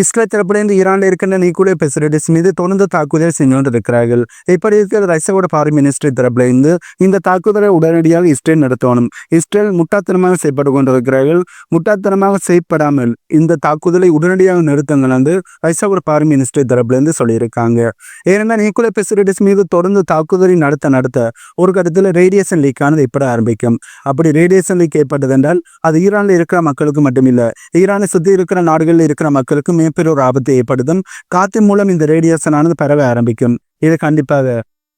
Israel தரப்பிலிருந்து ஈரானில் இருக்கின்ற நியூக்ளியர் ஃபெசிலிட்டிஸ் மீது தொடர்ந்து தாக்குதல் செஞ்சு கொண்டிருக்கிறார்கள் இப்படி இருக்கிற ரஷ்யாவோட ஃபாரின் மினிஸ்ட்ரி தரப்பிலிருந்து இந்த தாக்குதலை உடனடியாக இஸ்ரேல் நடத்தணும். இஸ்ரேல் முட்டாத்தனமாக செய்யப்பட்டு கொண்டிருக்கிறார்கள். முட்டாத்தனமாக செய்யப்படாமல் இந்த தாக்குதலை உடனடியாக நிறுத்துங்கள் வந்து ரஷ்யாவோட ஃபாரின் மினிஸ்ட்ரி தரப்பிலிருந்து சொல்லியிருக்காங்க. ஏன்னா நியூக்ளியர் ஃபெசிலிட்டிஸ் மீது தொடர்ந்து தாக்குதலை நடத்த நடத்த ஒரு கட்டத்தில் ரேடியேஷன் லீக் ஆனது ஏற்பட ஆரம்பிக்கும். அப்படி ரேடியேஷன் லீக் ஏற்பட்டது என்றால் அது ஈரானில் இருக்கிற மக்களுக்கு மட்டுமில்லை ஈரானை சுற்றி இருக்கிற நாடுகளில் இருக்கிற மக்களுக்கும் மிகப்பெரிய ஒரு ஆபத்தை ஏற்படுத்தும் காற்று மூலம் இந்த ரேடியேஷன் ஆனது பரவ ஆரம்பிக்கும். இது கண்டிப்பாக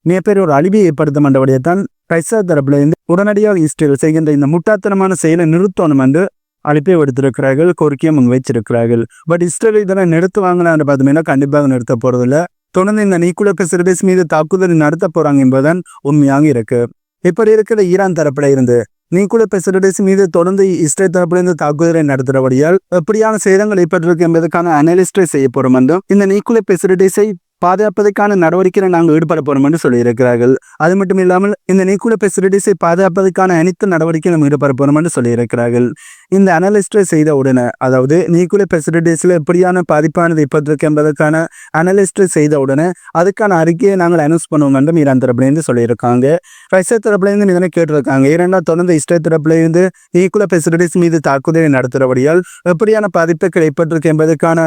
மிகப்பெரிய ஒரு அழிவை ஏற்படுத்தும் என்றபடியத்தான் தான் தரப்புல இருந்து உடனடியாக இஸ்ரேல் செய்கின்ற இந்த முட்டாத்தனமான செயலை நிறுத்தணும் என்று அழைப்பை விடுத்திருக்கிறார்கள் கோரிக்கையை முன்வைச்சிருக்கிறார்கள் பட் இஸ்ரேல் இதெல்லாம் நிறுத்துவாங்களான்னு பார்த்தீங்கன்னா கண்டிப்பாக நிறுத்த போறதில்ல. தொடர்ந்து இந்த நியூக்ளியர் ஃபெசிலிட்டிஸ் மீது தாக்குதல் நடத்த போறாங்க என்பதுதான் உண்மையாக இருக்கு. இப்படி இருக்கிற ஈரான் தரப்புல இருந்து நியூக்ளியர் ஃபெசிலிட்டிஸ் மீது தொடர்ந்து இஸ்ரேல் தரப்பிலிருந்து தாக்குதலை நடத்துகிறபடியால் எப்படியான சேதங்கள் ஏற்பட்டிருக்கு என்பதற்கான அனலிஸ்டை செய்ய போறோம் என்றும் இந்த நியூக்ளியர் ஃபெசிலிட்டிஸை பாதுகாப்பதற்கான நடவடிக்கையில் நாங்கள் ஈடுபட போகிறோம் என்று சொல்லியிருக்கிறார்கள். அது மட்டும் இல்லாமல் இந்த நியூக்ளியர் ஃபெசிலிட்டிஸை பாதுகாப்பதற்கான அனைத்து நடவடிக்கையிலும் ஈடுபட போகிறோம் என்று சொல்லியிருக்கிறார்கள். இந்த அனலிஸ்டை செய்த உடனே அதாவது நியூக்ளியர் ஃபெசிலிட்டிஸில் எப்படியான பாதிப்பானது இப்போதற்கு என்பதற்கான அனலிஸ்டை செய்த உடனே அதுக்கான அறிக்கையை நாங்கள் அனௌன்ஸ் பண்ணுவோம் என்றும் ஈரான் தரப்புலேருந்து சொல்லியிருக்காங்க. ஃபைசர் தரப்புலேருந்து இதனை கேட்டிருக்காங்க. இரண்டாம் தொடர்ந்து இஸ்ரேல் தரப்புலேருந்து நியூக்ளியர் ஃபெசிலிட்டிஸ் மீது தாக்குதலை நடத்துகிறபடியால் எப்படியான பாதிப்புகள் ஏற்பட்டிருக்கு என்பதற்கான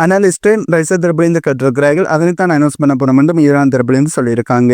அனலிஸ்டை ரைசர் தரப்புலேருந்து கேட்டிருக்கிறார்கள். அதனைத்தான் அனௌன்ஸ் பண்ண போகிறோம் என்றும் ஈரான் தரப்புலேருந்து சொல்லியிருக்காங்க.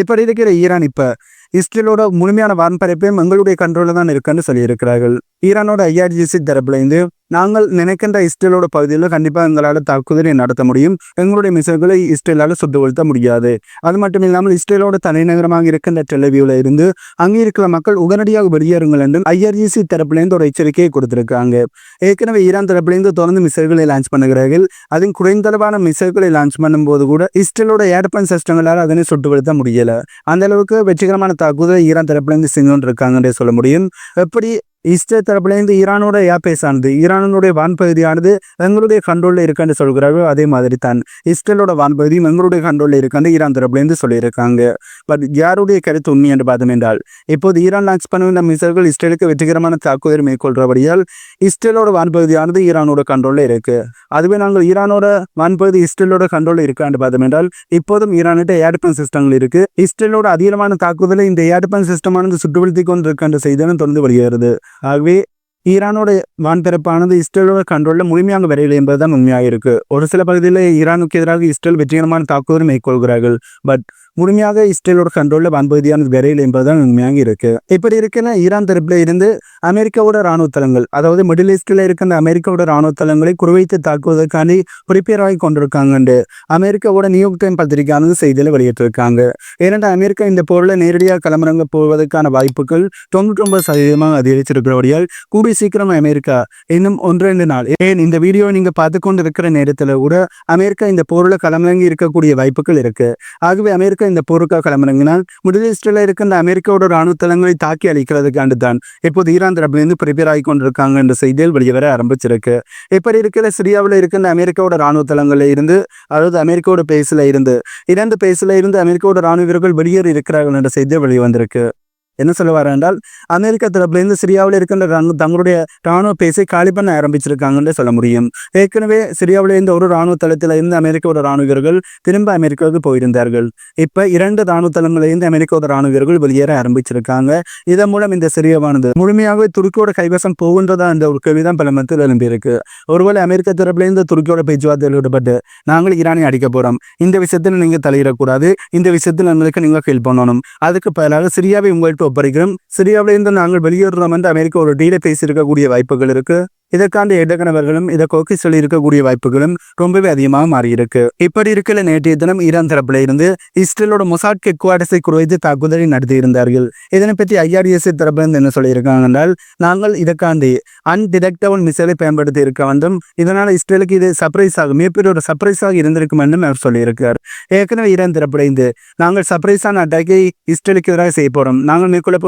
இப்படி இருக்கிற ஈரான் இப்போ இஸ்ரேலோட முழுமையான வான்பரப்பையும் எங்களுடைய கண்ட்ரோலில் தான் இருக்குன்னு சொல்லியிருக்கிறார்கள். ஈரானோட ஐஆர்ஜிசி தரப்புலேருந்து நாங்கள் நினைக்கின்ற இஸ்ரேலோட பகுதியில் கண்டிப்பாக எங்களால் தாக்குதலை நடத்த முடியும். எங்களுடைய மிசைல்களை இஸ்ரேலால் சுட்டு முடியாது. அது மட்டும் இல்லாமல் இஸ்ரேலோட தலைநகரமாக இருக்கின்ற டெலவியூவில் இருந்து அங்கே இருக்கிற மக்கள் உடனடியாக வெளியேறுங்கள் என்றும் ஐஆர்ஜிசி தரப்புலேருந்து ஒரு எச்சரிக்கையை கொடுத்திருக்காங்க. ஏற்கனவே ஈரான் தரப்புலேருந்து தொடர்ந்து மிசைல்களை லான்ச் பண்ணுகிறார்கள். அதுவும் குறைந்தளவான மிசைல்களை லான்ச் பண்ணும்போது கூட இஸ்ரேலோட ஏர்பன் சிஸ்டங்களால் அதனை சுட்டு முடியலை. அந்த அளவுக்கு வெற்றிகரமான தாக்குதல் ஈரான் தரப்புலேருந்து செஞ்சு கொண்டிருக்காங்கன்றே சொல்ல முடியும். எப்படி இஸ்ரேல் தரப்புலேருந்து ஈரானோட ஏர்பேஸ் ஆனது ஈரானுடைய வான்பகுதியானது எங்களுடைய கண்ட்ரோலில் இருக்குன்னு சொல்கிறார்கள். அதே மாதிரி தான் இஸ்ரேலோட வான்பகுதியும் எங்களுடைய கண்ட்ரோலில் இருக்குன்னு ஈரான் தரப்புலேருந்து சொல்லியிருக்காங்க. பட் யாருடைய கருத்து உண்மை என்று பார்த்தோம் என்றால் இப்போது ஈரான் லான்ச் பண்ணுகின்ற மிசைல்கள் இஸ்ரேலுக்கு வெற்றிகரமான தாக்குதல் மேற்கொள்கிறபடியால் இஸ்ரேலோட வான்பகுதியானது ஈரானோட கண்ட்ரோலில் இருக்கு. அதுவே நாங்கள் ஈரானோட வான்பகுதி இஸ்ரேலோட கண்ட்ரோலில் இருக்கான்னு பார்த்தோம் என்றால் இப்போதும் ஈரானிட்ட ஏர்பன் சிஸ்டங்கள் இருக்கு. இஸ்ரேலோட அதிகமான தாக்குதலை இந்த ஏர்பன் சிஸ்டமானது சுட்டுவழுத்தி கொண்டு இருக்கின்ற செய்தியும் தொடர்ந்து வருகிறது ஆகவே ஈரானோட வான்பரப்பானது இஸ்ரேலோட கண்ட்ரோலில் முழுமையாக வரையில்லை என்பதுதான் உண்மையாக இருக்கு. ஒரு சில பகுதியில் ஈரானுக்கு எதிராக இஸ்ரேல் வெற்றிகரமான தாக்குதல் மேற்கொள்கிறார்கள். பட் முழுமையாக இஸ்ரேலோட கண்ட்ரோலில் வான்பகுதியானது விரையில் என்பதுதான் உண்மையாக இருக்கு. இப்படி இருக்கிற ஈரான் தரப்புல இருந்து அமெரிக்காவோட ராணுவ தளங்கள் அதாவது மிடில் ஈஸ்டில் இருக்கின்ற அமெரிக்காவோட ராணுவ தளங்களை குறிவைத்து தாக்குவதற்காண்டி ப்ரிப்பேர் ஆகி கொண்டிருக்காங்கண்டு. அமெரிக்காவோட நியூயார்க் டைம் பத்திரிகையானது செய்தியில் வெளியிட்டிருக்காங்க. ஏனென்றால் அமெரிக்கா இந்த போரில் நேரடியாக கிளம்புறங்க போவதற்கான வாய்ப்புகள் தொண்ணூற்றி ஒன்பது சதவீதமாக அதிகரிச்சிருக்கிறபடியால் கூடிய சீக்கிரம் அமெரிக்கா இன்னும் ஒன்றிரண்டு நாள் ஏன் இந்த வீடியோ நீங்க பார்த்து கொண்டு இருக்கிற நேரத்தில் கூட அமெரிக்கா இந்த போரில் களமிறங்கி இருக்கக்கூடிய வாய்ப்புகள் இருக்கு. ஆகவே அமெரிக்கா இந்த போருக்காக களமிறங்கினால் மிடில் ஈஸ்டில் இருக்கின்ற அமெரிக்காவோட ராணுவ தளங்களை தாக்கி அளிக்கிறதுக்காண்டு தான் இப்போது ஈரான் தரப்புலேருந்து ப்ரிப்பேர் ஆகி கொண்டிருக்காங்க என்ற செய்திகள் வெளியே வர ஆரம்பிச்சிருக்கு. இப்படி இருக்கிற சிரியாவில் இருக்கின்ற அமெரிக்காவோட ராணுவ தளங்களில் இருந்து அதாவது அமெரிக்காவோட பேஸில் இருந்து இரண்டு பேஸில் இருந்து அமெரிக்காவோட ராணுவ வீரர்கள் வெளியேறி இருக்கிறார்கள் என்ற செய்தியை வெளியே வந்திருக்கு. என்ன சொல்லுவார் என்றால் அமெரிக்கா தரப்புலேருந்து சிரியாவில் இருக்கின்ற தங்களுடைய ராணுவ பேசை காலி பண்ண ஆரம்பிச்சிருக்காங்கன்னு சொல்ல முடியும். ஏற்கனவே சிரியாவில் இருந்த ஒரு ராணுவ தளத்தில் இருந்து அமெரிக்காவோட ராணுவ வீரர்கள் திரும்ப அமெரிக்காவுக்கு போயிருந்தார்கள். இப்போ இரண்டு ராணுவ தளங்களிலிருந்து அமெரிக்காவோட ராணுவ வீரர்கள் வெளியேற ஆரம்பிச்சிருக்காங்க. இதன் மூலம் இந்த சிறியவானது முழுமையாகவே துருக்கியோட கைவசம் போகின்றதா என்ற ஒரு கேள்விதான் பல மத்தியில் எழும்பியிருக்கு. ஒருவேளை அமெரிக்க தரப்புலேருந்து துருக்கியோட பேச்சுவார்த்தையில் ஈடுபட்டு நாங்கள் ஈரானை அடிக்க போறோம். இந்த விஷயத்தில் நீங்க தலையிடக்கூடாது. இந்த விஷயத்தில் எங்களுக்கு நீங்க ஃபீல் பண்ணணும். அதுக்கு பதிலாக சிரியாவை உங்கள்கிட்ட ஒப்படைக்கிறோம். சிரியாவிலிருந்து நாங்கள் வெளியேறுறோம் என்று அமெரிக்கா ஒரு டீலை பேசியிருக்கக்கூடிய வாய்ப்புகள் இருக்கு. இதற்கான இடக்கணவர்களும் இதை கோக்கி சொல்லி இருக்கக்கூடிய வாய்ப்புகளும் ரொம்பவே அதிகமாக மாறியிருக்கு. இப்படி இருக்கிற நேற்றைய தினம் ஈரான் தரப்புல இருந்து இஸ்ரேலோட மொசாட் ஹெட்குவார்டர்ஸை குறைத்து தாக்குதலை நடத்தியிருந்தார்கள். இதனை பற்றி ஐஆர்எஸ்ஐ தரப்புல இருந்து என்ன சொல்லியிருக்காங்க என்றால் நாங்கள் இதற்காண்டி அன்டிடெக்டபிள் மிசைலை பயன்படுத்தி இருக்க வேண்டும். இதனால் இஸ்ரேலுக்கு இது சர்ப்ரைஸ் ஆகும். மிகப்பெரிய ஒரு சர்ப்ரைஸாக இருந்திருக்கும் என்றும் அவர் சொல்லியிருக்கார். ஏற்கனவே ஈரான் தரப்புடைந்து நாங்கள் சர்ப்ரைஸான அட்டாக்கை இஸ்ரேலுக்கு எதிராக செய்ய போறோம். நாங்கள் மேற்கொள்ள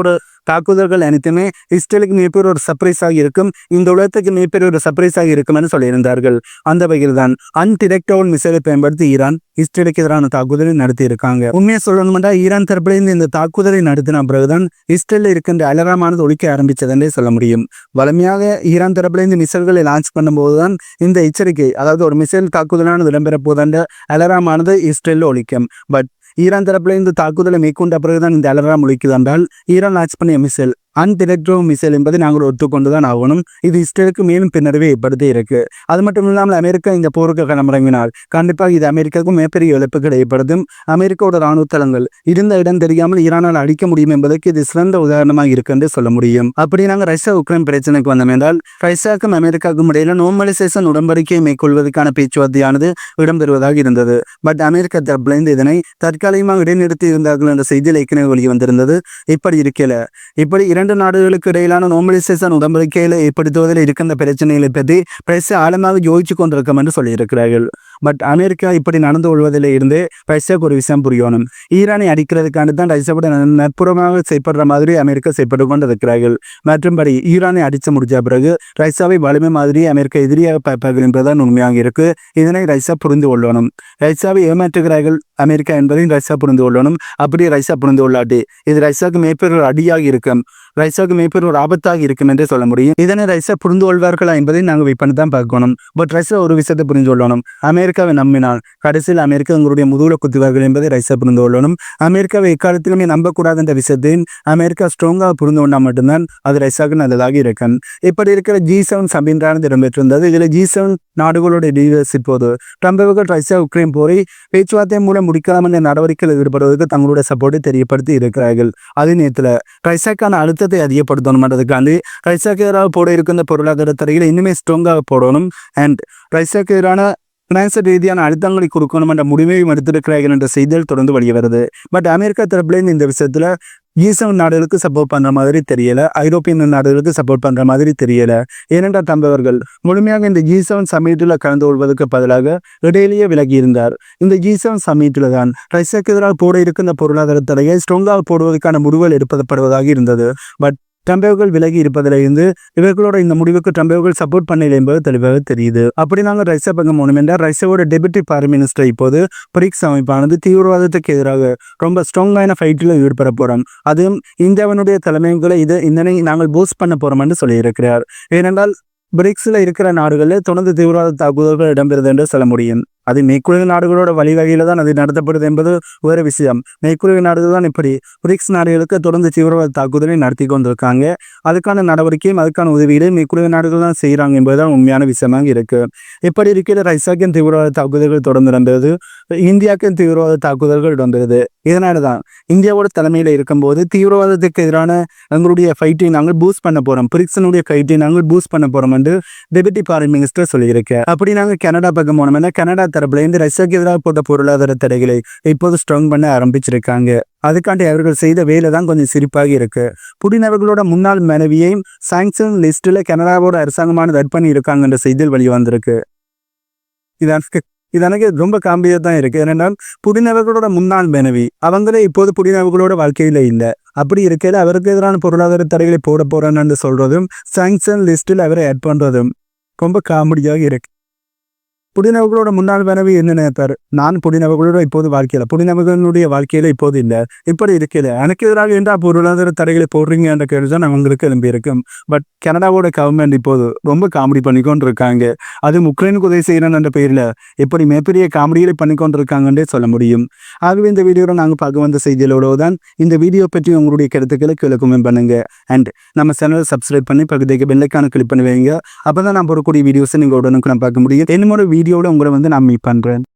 தாக்குதல்கள் அனைத்துமே இஸ்ரேலுக்கு மிகப்பெரிய ஒரு சர்ப்ரைஸாக இருக்கும். இந்த உலகத்துக்கு மிகப்பெரிய ஒரு சர்ப்ரைஸாக இருக்கும் என்று சொல்லியிருந்தார்கள். அந்த வகையில் தான் அன்டிடெக்டபிள் மிசைலை பயன்படுத்தி ஈரான் இஸ்ரேலுக்கு எதிரான தாக்குதலை நடத்தி இருக்காங்க உண்மையை சொல்லணும்னா ஈரான் தரப்பிலிருந்து இந்த தாக்குதலை நடத்தின பிறகுதான் இஸ்ரேலில் இருக்கின்ற அலராமானது ஒழிக்க ஆரம்பித்ததென்றே சொல்ல முடியும். வலிமையாக ஈரான் தரப்பிலிருந்து மிசைல்களை லான்ச் பண்ணும்போது தான் இந்த எச்சரிக்கை அதாவது ஒரு மிசைல் தாக்குதலானது இடம்பெற போதாண்ட அலராமானது இஸ்ரேலில் ஒழிக்கும் பட் ஈரான் தரப்புல இந்த தாக்குதலை மேற்கொண்ட பிறகுதான் இந்த அலராம் ஒழிக்குது என்றால் ஈரான் லான்ச் பண்ணிய மிசைல் அன்டிரெக்டோ மிசைல் என்பதை நாங்கள் ஒத்துக்கொண்டு தான் ஆகணும். இது இஸ்ரேலுக்கு மேலும் பின்னர்வை ஏற்படுத்தி இருக்கு. அது மட்டும் இல்லாமல் அமெரிக்கா இந்த போருக்கு களமிறங்கினால் கண்டிப்பாக இது அமெரிக்காவுக்கும் மிகப்பெரிய இழப்புகள் ஏற்படுத்தும். அமெரிக்காவோட ராணுவ தளங்கள் இருந்த இடம் தெரியாமல் ஈரானால் அழிக்க முடியும் என்பதற்கு இது சிறந்த உதாரணமாக இருக்கு என்று சொல்ல முடியும். அப்படி நாங்கள் ரஷ்யா உக்ரைன் பிரச்சனைக்கு வந்தோம் என்றால் ரஷ்யாவுக்கும் அமெரிக்காவுக்கும் இடையில நோர்மலைசேஷன் உடன்படிக்கையை மேற்கொள்வதற்கான பேச்சுவார்த்தையானது இடம்பெறுவதாக இருந்தது. பட் அமெரிக்கா தரப்பிலிருந்து இதனை தற்காலிகமாக இடைநிறுத்தி இருந்தார்கள் என்ற செய்தியில் ஏற்கனவே வெளியே வந்திருந்தது இப்படி இருக்கல. இப்படி இரண்டு நாடுகளுக்கு இடையிலான நோமலைசேஷன் உடன்படிக்கையில் ஏற்படுத்துவதில் இருக்கின்ற பிரச்சனைகளை பற்றி பிரஸ் ஆழமாக யோசிச்சு கொண்டிருக்கும் என்று சொல்லியிருக்கிறார்கள். பட் அமெரிக்கா இப்படி நடந்து கொள்வதில் இருந்து ரஷ்யாவுக்கு ஒரு விஷயம் புரியணும். ஈரானை அடிக்கிறதுக்காண்டு தான் ரஷ்யாவோட ந- நட்புறமாக செயற்படுற மாதிரி அமெரிக்கா செயற்பட்டு கொண்டு இருக்கிறார்கள் மற்றும்படி ஈரானை அடித்து முடிச்ச பிறகு ரஷ்யாவை வலிமை மாதிரி அமெரிக்கா எதிரியாக பார்ப்பார்கள் என்பதுதான் உண்மையாக இருக்கு. இதனை ரஷ்யா புரிந்து கொள்ளணும். ரஷ்யாவை ஏமாற்றுகிறார்கள் அமெரிக்கா என்பதையும் ரஷ்யா புரிந்து கொள்ளணும். அப்படி ரஷ்யா புரிந்து கொள்ளாட்டி இது ரஷ்யாவுக்கு மேற்பேர் ஒரு அடியாக இருக்கும். ரஷ்யாவுக்கு மேற்பெரிய ஒரு ஆபத்தாக இருக்கும் என்றே சொல்ல முடியும். இதனை ரஷ்யா புரிந்து கொள்வார்களா என்பதை நாங்கள் விற்பனை தான் பார்க்கணும். பட் ரஷ்யா ஒரு விஷயத்தை புரிந்து கொள்ளணும். அமெரிக்காவை நம்பினால் கடைசியில் அமெரிக்கா உங்களுடைய முதுகுல குத்துவார்கள் என்பதை ரஷ்யா புரிந்து கொள்ளணும். அமெரிக்காவை எக்காலத்திலுமே நம்பக்கூடாது என்ற விஷயத்தை அமெரிக்கா ஸ்ட்ராங்காக புரிந்து கொண்டால் மட்டும்தான் அது ரஷ்யாவுக்கு நல்லதாக இருக்கும். இப்படி இருக்கிற ஜி செவன் சபீன்றானது இடம்பெற்றிருந்தது. இதில் ஜி செவன் நாடுகளுடைய லீடர்ஸ் இப்போது ட்ரம்ப் அவர்கள் ரஷ்யா உக்ரைன் போரை பேச்சுவார்த்தை மூலம் முடிக்கலாம் என்ற நடவடிக்கையில் ஈடுபடுவதற்கு தங்களுடைய சப்போர்ட்டை தெரியப்படுத்தி இருக்கிறார்கள். அதே நேரத்தில் ரஷ்யாக்கான அழுத்தத்தை அதிகப்படுத்தணும்ன்றதுக்காண்டி ரஷ்யாக்கு எதிராக போட இருக்கின்ற பொருளாதார தடைகளை இன்னுமே ஸ்ட்ராங்காக போடணும். அண்ட் ரஷ்யாக்கு எதிரான பினான்சியல் ரீதியான அழுத்தங்களை கொடுக்கணும் என்ற முடிவையும் எடுத்திருக்கிறார்கள் என்ற செய்திகள் தொடர்ந்து வெளியே வருது பட் அமெரிக்கா தரப்புலேருந்து இந்த விஷயத்துல ஈசவன் நாடுகளுக்கு சப்போர்ட் பண்ற மாதிரி தெரியல ஐரோப்பிய நாடுகளுக்கு சப்போர்ட் பண்ற மாதிரி தெரியல. ஏனென்றால் தம்பவர்கள் முழுமையாக இந்த ஜி செவன் சமீட்டில் கலந்து கொள்வதற்கு பதிலாக இடையிலேயே விலகி இருந்தார். இந்த ஜி செவன் சமீட்டில் தான் ரஷ்யாக்கு எதிராக போட இருக்கின்ற பொருளாதார தடையை ஸ்ட்ராங்காக போடுவதற்கான முடிவுகள் எடுப்பதப்படுவதாக இருந்தது. பட் டம்பேவுகள் விலகி இருப்பதிலிருந்து இவர்களோட இந்த முடிவுக்கு டம்பேவுகள் சப்போர்ட் பண்ணல என்பது தெளிவாக தெரியுது. அப்படி நாங்கள் ரஷ்யா பக்கம் போனோம் என்றால் ரஷ்யாவோட டெபுட்டி பிரைம் மினிஸ்டர் இப்போது பிரிக்ஸ் அமைப்பானது தீவிரவாதத்துக்கு எதிராக ரொம்ப ஸ்ட்ராங்கான ஃபைட்டில் ஈடுபட போறோம் அதுவும் இந்தியாவினுடைய தலைமைகளை இது இதனை நாங்கள் பூஸ்ட் பண்ண போகிறோம் என்று சொல்லியிருக்கிறார். ஏனென்றால் பிரிக்ஸில் இருக்கிற நாடுகளில் தொடர்ந்து தீவிரவாத தாக்குதல்கள் இடம்பெறுது என்று சொல்ல முடியும். அது மேற்குலக நாடுகளோட வழிவகையில தான் அது நடத்தப்படுது என்பது வேறு விஷயம். மேற்குலக நாடுகள் தான் இப்படி பிரிக்ஸ் நாடுகளுக்கு தொடர்ந்து தீவிரவாத தாக்குதலை நடத்தி கொண்டிருக்காங்க. அதுக்கான நடவடிக்கையும் அதுக்கான உதவிகளையும் மேற்குலக நாடுகள் தான் செய்கிறாங்க என்பதுதான் உண்மையான விஷயமாக இருக்குது இப்படி இருக்கிற ரைசாக்கின் தீவிரவாத தாக்குதல்கள் தொடர்ந்து நடந்தது. இந்தியாவுக்கும் தீவிரவாத தாக்குதல்கள் நடந்தது. இதனால தான் இந்தியாவோட தலைமையில் இருக்கும்போது தீவிரவாதத்துக்கு எதிரான எங்களுடைய ஃபைட்டை நாங்கள் பூஸ்ட் பண்ண போகிறோம் பிரிக்ஸனுடைய ஃபைட்டை நாங்கள் பூஸ்ட் பண்ண போகிறோம் என்று டெபுட்டி ஃபாரின் மினிஸ்டர் சொல்லியிருக்கேன் அப்படி நாங்கள் கனடா பக்கம் போனோம்னா கனடா தரப்புல இருந்து ரஷ்யாவுக்கு எதிராக போட்ட பொருளாதார தடைகளை இப்போது ஸ்ட்ராங் பண்ண ஆரம்பிச்சிருக்காங்க. அதுக்காண்டி அவர்கள் செய்த வேலை தான் கொஞ்சம் சிரிப்பாக இருக்கு. புடின் அவர்களோட முன்னாள் மனைவியையும் சாங்ஷன் லிஸ்ட்டில் கனடாவோட அரசாங்கமானது அட் பண்ணி இருக்காங்கன்ற செய்தியில் வெளியே வந்திருக்கு இது எனக்கு இது எனக்கு ரொம்ப காமெடியாக தான் இருக்கு. ஏனென்றால் புதினவர்களோட முன்னாள் மனைவி அவங்களே இப்போது புதினவர்களோட அவர்களோட வாழ்க்கையில இல்லை. அப்படி இருக்கையில் அவருக்கு எதிரான பொருளாதார தடைகளை போட போறேன்னு சொல்றதும் சாங்ஷன் லிஸ்ட்டில் அவரை ஆட் பண்றதும் ரொம்ப காமெடியாக இருக்கு. புடினவர்களோட முன்னாள் மனைவி என்ன நினைப்பார் நான் புடினவர்களோட இப்போது வாழ்க்கையில புடினவர்களுடைய வாழ்க்கையில இப்போது இல்லை. இப்படி இருக்கல எனக்கு எதிராக என்றா பொருளாதார தடைகளை போடுறீங்க என்ற கேள்வி தான் அவங்களுக்கு எழும்பி இருக்கும் பட் கனடாவோட கவர்மெண்ட் இப்போது ரொம்ப காமெடி பண்ணிக்கொண்டு இருக்காங்க அது உக்ரைனுக்கு உதவி செய்யணும் என்ற பெயரில் இப்படி மிகப்பெரிய காமெடிகளை பண்ணிக்கொண்டு இருக்காங்கன்றே சொல்ல முடியும். ஆகவே இந்த வீடியோவில் நாங்கள் பார்க்க வந்த செய்திகளோடு தான் இந்த வீடியோ பற்றி உங்களுடைய கருத்துக்களை கீழே கமெண்ட் பண்ணுங்க. அண்ட் நம்ம சேனலை சப்ஸ்கிரைப் பண்ணி பகுதிக்கு பெல்லைக்கான கிளிக் பண்ணி வைங்க. அப்போ தான் நான் போடக்கூடிய வீடியோஸை நீங்கள் உடனுக்கு நான் பார்க்க முடியும். என்னமோட வீடியோவில் உங்களை வந்து நான் மீட் பண்ணுறேன்